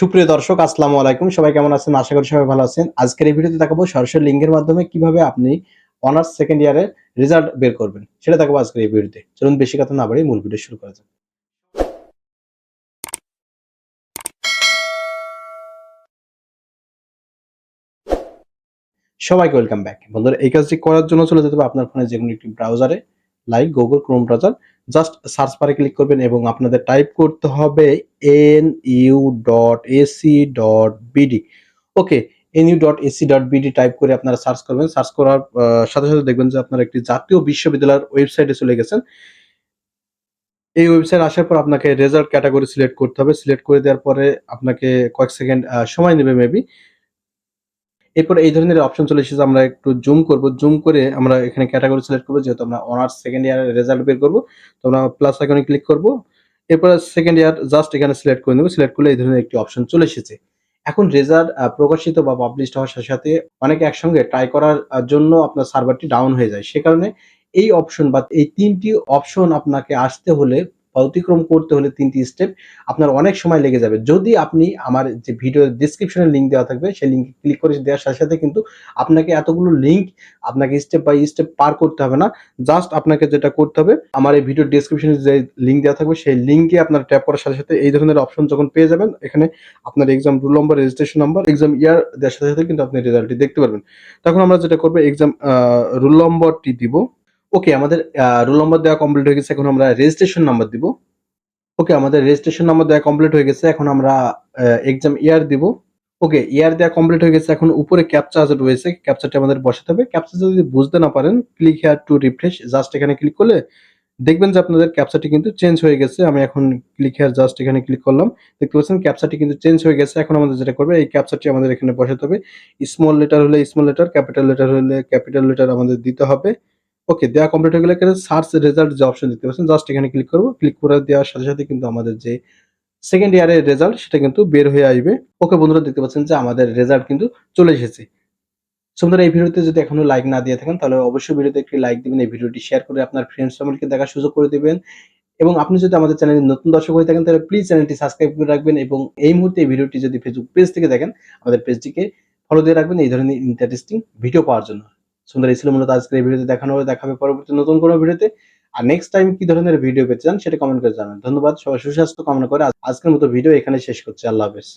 সুপ্রিয় দর্শক, আসসালামু আলাইকুম। সবাই কেমন আছেন? আশা করি সবাই ভালো আছেন। আজকের এই ভিডিওতে দেখাবো সরাসরি লিঙ্কের মাধ্যমে কীভাবে আপনি অনার্স সেকেন্ড ইয়ারের রেজাল্ট বের করবেন। সেটা দেখাবো আজকের এই ভিডিওতে। চলুন বেশি কথা না বাড়িয়ে মূল ভিডিও শুরু করা যাক। সবাইকে ওয়েলকাম ব্যাক। বন্ধুরা, এই কাজটি করার জন্য চলে যেতে হবে আপনার ফোনে যে কোনো একটি ব্রাউজারে, like Google Chrome browser just search বারে ক্লিক করবেন এবং আপনাদের টাইপ করতে হবে N U dot A C dot B D okay N U dot A C dot B D type করে আপনারা সার্চ করবেন। সার্চ করার সাথে সাথে দেখবেন যে আপনারা একটি জাতীয় বিশ্ববিদ্যালয়ের ওয়েবসাইটে চলে গেছেন। এই ওয়েবসাইট আসার পর আপনাকে রেজাল্ট ক্যাটাগরি সিলেক্ট করতে হবে। সিলেক্ট করে দেওয়ার পরে আপনাকে কয়েক সেকেন্ড সময় নেবে মেবি এরপর এই ধরনের অপশন চলে এসেছে, আমরা একটু জুম করব। জুম করে আমরা এখানে ক্যাটাগরি সিলেক্ট করব, যেহেতু আমরা অনার্স সেকেন্ড ইয়ারের রেজাল্ট বের করব, তো আমরা প্লাস আইকনে ক্লিক করব। এরপর সেকেন্ড ইয়ার জাস্ট এখানে সিলেক্ট করে নেব সিলেক্ট করলে এই ধরনের একটি অপশন চলে এসেছে। এখন রেজাল্ট প্রকাশিত বা পাবলিশ হওয়ার সাথে সাথে অনেকে একসঙ্গে ট্রাই করার জন্য আপনার সার্ভারটি ডাউন হয়ে যায়। সে কারণে এই অপশন বা এই তিনটি অপশন আপনাকে আসতে হলে অতিক্রম করতে হলে তিনটি স্টেপ আপনার অনেক সময় লেগে যাবে। যদি আপনি আমার যে ভিডিও ডিসক্রিপশনে লিঙ্ক দেওয়া থাকবে, সেই লিঙ্কে ক্লিক করে দেওয়ার সাথে সাথে কিন্তু আপনাকে এতগুলো লিঙ্ক আপনাকে স্টেপ বাই স্টেপ পার করতে হবে না। জাস্ট আপনাকে যেটা করতে হবে, আমার এই ভিডিও ডিসক্রিপশনে যে লিঙ্ক দেওয়া থাকবে, সেই লিঙ্কে আপনার ট্যাপ করার সাথে সাথে এই ধরনের অপশন যখন পেয়ে যাবেন, এখানে আপনার exam roll number registration number exam year দেওয়ার সাথে সাথে কিন্তু আপনি রেজাল্টটি দেখতে পারবেন। তখন আমরা যেটা করব এক্সাম রুল নম্বরটি দিব। ওকে আমাদের রোল নম্বর দেওয়া কমপ্লিট হয়ে গেছে, এখন আমরা রেজিস্ট্রেশন নাম্বার দিব। ওকে আমাদের রেজিস্ট্রেশন নাম্বার দেওয়া কমপ্লিট হয়ে গেছে, এখন আমরা এক্সাম ইয়ার দিব। ওকে ইয়ার দেওয়া কমপ্লিট হয়ে গেছে, এখন উপরে ক্যাপচা রয়েছে ক্যাপচারটা আমাদের বসাতে হবে। ক্যাপচা যদি বুঝতে না পারেন click here to refresh just এখানে ক্লিক করলে দেখবেন যে আপনাদের ক্যাপচাটি কিন্তু চেঞ্জ হয়ে গেছে। আমি এখন ক্লিক হেয়ার জাস্ট এখানে ক্লিক করলাম। দেখতে পাচ্ছেন ক্যাপচাটি কিন্তু চেঞ্জ হয়ে গেছে। এখন আমাদের যেটা করবে, এই ক্যাপচাটি আমাদের এখানে বসাতে হবে। স্মল লেটার হলে স্মল লেটার ক্যাপিটাল লেটার হলে ক্যাপিটাল লেটার আমাদের দিতে হবে। ওকে দেওয়া কমপ্লিট হয়ে গেলে এখানে সার্চ রেজাল্ট যে অপশন দেখতে পাচ্ছেন জাস্ট এখানে ক্লিক করব। ক্লিক করে দেওয়ার সাথে সাথে কিন্তু আমাদের যে সেকেন্ড ইয়ারের রেজাল্ট সেটা কিন্তু বের হয়ে আসবে। ওকে বন্ধুরা, দেখতে পাচ্ছেন যে আমাদের রেজাল্ট কিন্তু চলে এসেছে। সুন্দর এই ভিডিওতে যদি এখনও লাইক না দিয়ে থাকেন, তাহলে অবশ্যই ভিডিওতে একটি লাইক দিবেন। এই ভিডিওটি শেয়ার করে আপনার ফ্রেন্ডস ফ্যামিলিকে দেখার সুযোগ করে দিবেন। এবং আপনি যদি আমাদের চ্যানেলে নতুন দর্শক হয়ে থাকেন, তাহলে প্লিজ চ্যানেলটি সাবস্ক্রাইব করে রাখবেন এবং এই মুহূর্তে এই ভিডিওটি যদি ফেসবুক পেজ থেকে দেখেন, আমাদের পেজটিকে ফলো দিয়ে রাখবেন। এই ধরনের ইন্টারেস্টিং ভিডিও পাওয়ার জন্য। সুন্দর এই মূলত আজকের এই ভিডিওতে দেখানো হবে, দেখাবে পরবর্তী নতুন কোনো ভিডিওতে। আর নেক্সট টাইম কি ধরনের ভিডিও পেতে চান সেটা কমেন্ট করে জানান ধন্যবাদ, সবাই সুস্বাস্থ্য, কামনা করে আজকের মতো ভিডিও এখানে শেষ করছি। আল্লাহ হাফেজ।